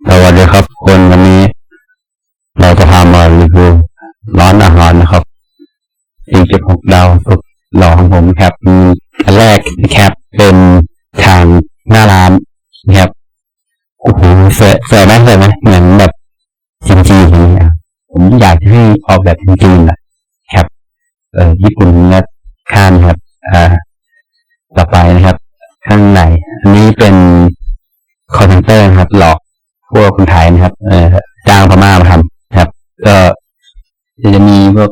สวัสดีครับ คนวันนี้ เราจะพามารีวิวร้านอาหารนะครับ4.6ดาวสุดหล่อของผมครับอันแรกนะครับเป็นทางหน้าร้านนะครับโอ้โหสวยสวยไหมสวยไหมเหมือนแบบจีนๆอย่างเงี้ยผมอยากให้ออกแบบจีนๆนะครับ เออญี่ปุ่นนะข้ามครับ อ่า ต่อไปนะครับ ข้างในอันนี้เป็นคอมพิวเตอร์นะครับ หลอกพวกคนไทยนะครับ เออจ้างพม่ามาทำนะครับ ก็จะมีพวก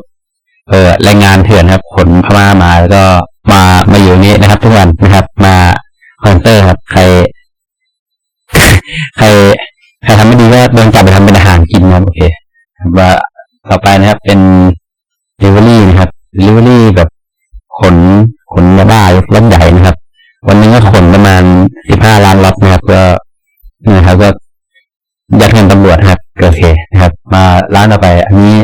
เออแรงงานเถื่อนครับขนพม่ามาแล้วก็มามาอยู่นี่นะครับ ทุกวันนะครับ มาคอมพิวเตอร์ครับ ใคร ใครใครทำไม่ดีก็โดนจับไปทำเป็นอาหารกินนะโอเคว่าต่อไปนะครับ เป็น delivery นะครับ delivery แบบขนขนยาบ้ารถใหญ่นะครับ วันนึงก็ขนประมาณสิบห้าล้านล็อตนะครับก็นะครับก็ยัดเงินตำรวจนะครับโอเคนะครับ มาร้านต่อไป อันนี้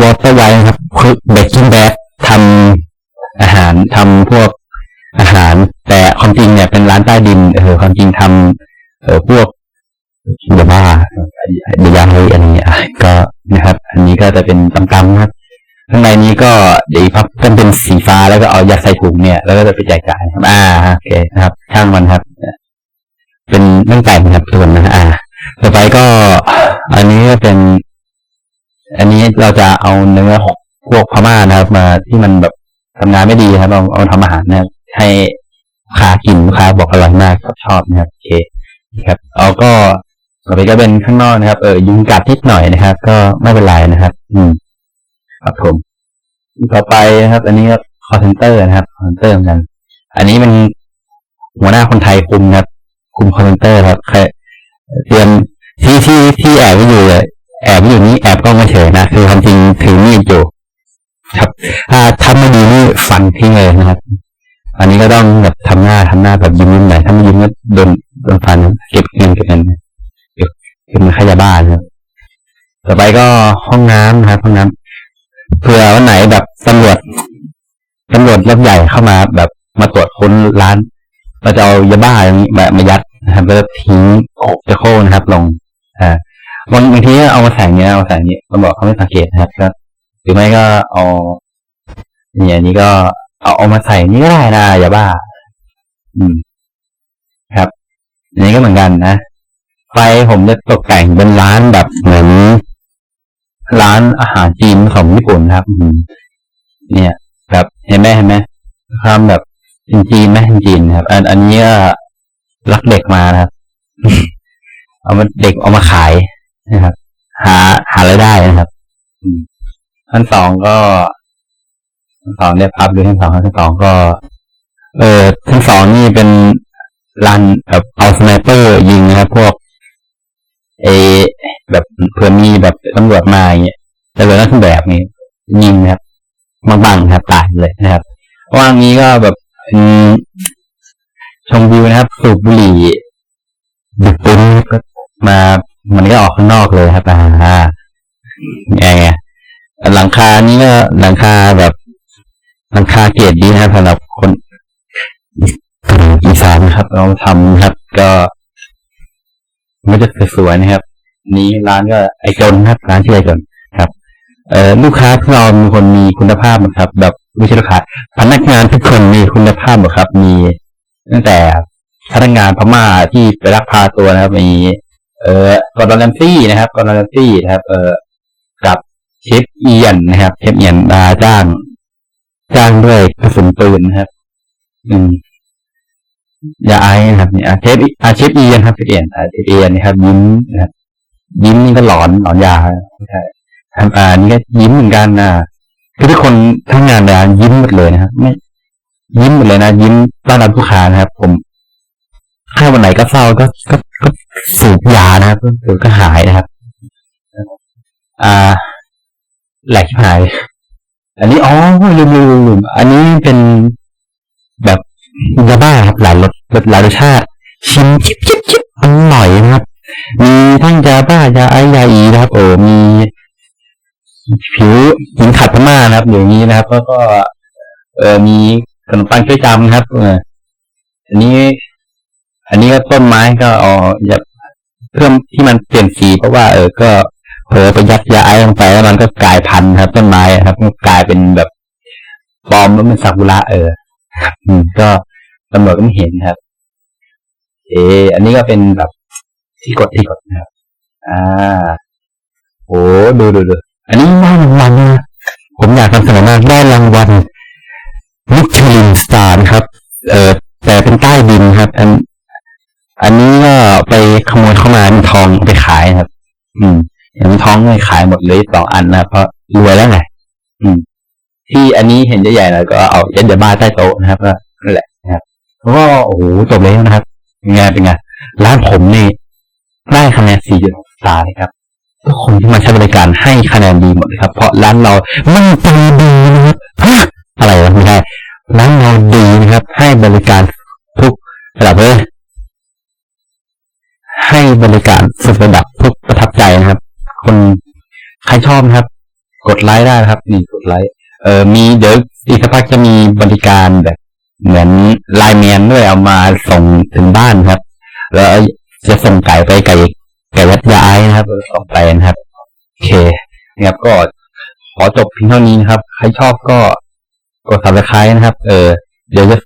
วอเตอร์ไวนะครับคือเบกกิ้งแบดทำอาหารทำพวกอาหาร แต่ความจริงเนี่ยเป็นร้านใต้ดินเออความจริงทำเออพวกยาบ้าเบียาอะไรอะไรอย่างเงี้อะก็นะครับ อันนี้ก็จะเป็นตำๆนะครับข้างในนี้ก็เดี๋ยวพับเป็นเป็นสีฟ้าแล้วก็เอายัดใส่ถุงเนี่ย แล้วก็จะไปแจกจ่ายครับอ่าโอเคนะครับช่างมันครับ เป็นเรื่งแต่งครับส่วนนะอ่า ต่อไปก็ อันนี้ก็เป็น อันนี้เราจะเอาเนื้อของพวกพม่านะครับ มาที่มันแบบทำงานไม่ดีครับเอาเอาทำอาหารนะครับ ให้ลูกค้ากินลูกค้าบอกอร่อยมากครับชอบนะครับโอเคครับเอาก็ต่อไปก็เป็นข้างนอกนะครับ เออยุงกัดนิดหน่อยนะครับ ก็ไม่เป็นไรนะครับ อืม ครับผมต่อไปนะครับ อันนี้ก็คอเซนเตอร์นะครับคอเซนเตอร์เหมือนกัน อันนี้เป็นหัวหน้าคนไทยคุมนะครับ คุมคอเซนเตอร์ครับใครเตรียมที่ที่ที่แอบไม่อยู่เลย แอบไม่อยู่นี่แอบกล้องมาเฉยนะคือความจริงถือมีดอยู่ครับ ถ้าถ้าไม่ดีนี่ฟันทิ้งเลยนะครับ อันนี้ก็ต้องแบบทำหน้าทำหน้าแบบยิ้มยิ้มหน่อยถ้าไม่ยิ้มก็โดนโดนฟันเก็บเงินเก็บเงินเก็บเก็บเงินค่ายาบ้านครับต่อไปก็ห้องน้ำนะครับห้องน้ำเผื่อวันไหนแบบตำรวจตำรวจรถใหญ่เข้ามาแบบมาตรวจค้นร้านเราจะเอายาบ้าอย่างนี้แบบมายัดนะครับแล้วทิ้งจะโค้นะครับ ลงอ่า บางบางทีก็เอามาใส่เนี้ยเอามาใส่นี้ตำรวจเขาไม่สังเกตนะครับก็หรือไม่ก็เอาเนี่ยนี้ก็เอาเอามาใส่นี่ก็ได้นะอย่าบ้า อืม ครับอันนี้ก็เหมือนกันนะไฟผมจะตกแต่งเป็นร้านแบบเหมือนร้านอาหารจีนของญี่ปุ่นครับอืมเนี่ยครับเห็นไหมเห็นไหมความแบบจีนไหมจีนครับ อันอันนี้ก็รักเด็กมานะครับ เอามาเด็กเอามาขาย นะครับ หาหารายได้นะครับขั้นสองก็ขั้นสองเนี่ยพับดูขั้นสองขั้นสองก็ เออขั้นสองนี่เป็นรันแบบเอาสไนเปอร์ยิงนะครับพวกเอแบบเผื่อมีแบบตำรวจมาอย่างเงี้ยแต่เรือนักเครื่องแบบนี้ยิงนะครับบางๆครับตายเลยนะครับว่างนี้ก็แบบชมวิวนะครับ สูบบุหรี่ดึกปุ้นก็มา มันก็ออกข้างนอกเลยครับอ่าแอร์หลังคานี้ก็หลังคาแบบหลังคาเกียรดีนะครับสำหรับคนอีสานนะครับเราทำนะครับ ก็มันจะสวยๆนะครับ นี้ร้านก็ไอจนครับ ร้านชื่อไอจนครับ เอ่อลูกค้าของเรามีคนมีคุณภาพหมดครับ แบบไม่ใช่ลูกค้าพนักงานทุกคนมีคุณภาพหมดครับ มีตั้งแต่พนักงานพม่าที่ไปรักพาตัวนะครับมี เอ่อกอร์ดอนแรมซี่นะครับกอร์ดอนแรมซี่นะครับ เอ่อกับเชฟเอียนนะครับเชฟเอียนมาจ้าง จ้างด้วยกระสุนปืนนะครับ อืมยาไอซ์นะครับเนี่ยอะเชฟอาเชฟเอียนครับเชฟเอียนอาเชฟเอียนนะครับ ยิ้มนะครับยิ้มนี่ก็หลอนหลอนยาไม่ใช่ทำอ่านี่ก็ยิ้มเหมือนกันนะคือทุกคนทั้งงานร้านยิ้มหมดเลยนะครับไม่ ยิ้มหมดเลยนะยิ้มต้อนรับลูกค้านะครับ ผมถ้าวันไหนก็เศร้าก็ก็ สูบยานะครับก็สูบก็หายนะครับ อ่าแหลกหาย อันนี้อ๋อลืมลืมลืมลืมอันนี้เป็นแบบยาบ้าครับหลายรสหลายรสชาติ ชิมชิบชิบชิบอร่อยนะครับ มีทั้งยาบ้ายาไอยาอีนะครับโอ้มี ผิวหินขัดพม่านะครับอย่างนี้นะครับ แล้วก็ เออมีขนมปังช่วยจำนะครับ เอออันนี้ อันนี้ก็ต้นไม้ก็อาอย่า เพิ่มที่มันเปลี่ยนสีเพราะว่าเออก็เผลอไปยัดยาไอลงไปแล้วมันก็กลายพันธุ์ครับต้นไม้อะครับกลายเป็นแบบปลอมแล้วเป็นซากุระเอออืมก็ตำรวจก็ไม่เห็นครับ เอออันนี้ก็เป็นแบบที่กดที่กดนะครับ อ่าโอ้ดูดูดูอันนี้ได้รางวัลนะผมอยากนำเสนอมากได้รางวัลมิชลินสตาร์นะครับ เออแต่เป็นใต้ดินครับอัน อันนี้ก็ไปขโมยเข้ามาเป็นทองไปขายนะครับ อืมเห็นทองเลยขายหมดเลยสองอันนะเพราะรวยแล้วไงอืม ที่อันนี้เห็นใหญ่ๆหน่อยก็เอายัดยาบ้าใต้โต๊ะนะครับก็นั่นแหละนะครับแล้วก็โอ้โหจบแล้วนะครับเป็นไงเป็นไงร้านผมนี่ได้คะแนน4.6สาร์นะครับทุกคนที่มาใช้บริการให้คะแนนดีหมดเลยครับ เพราะร้านเรามันใจดีนะครับอะไรวะไม่ใช่ร้านเราดีนะครับ ให้บริการ อบนะครับ กดไลค์ได้ครับ นี่กดไลค์เออมีเดี๋ยวอีกสักพักจะมีบริการแบบ เหมือนไลน์แมนด้วยเอามาส่งถึงบ้านครับ แล้วจะส่งไก่ไปไก่ไก่ยัดยาไอนะครับส่งไปนะครับโอเคนะครับก็ขอจบเพียงเท่านี้นะครับ ใครชอบก็กด subscribe นะครับ เออ เดี๋ยวจะ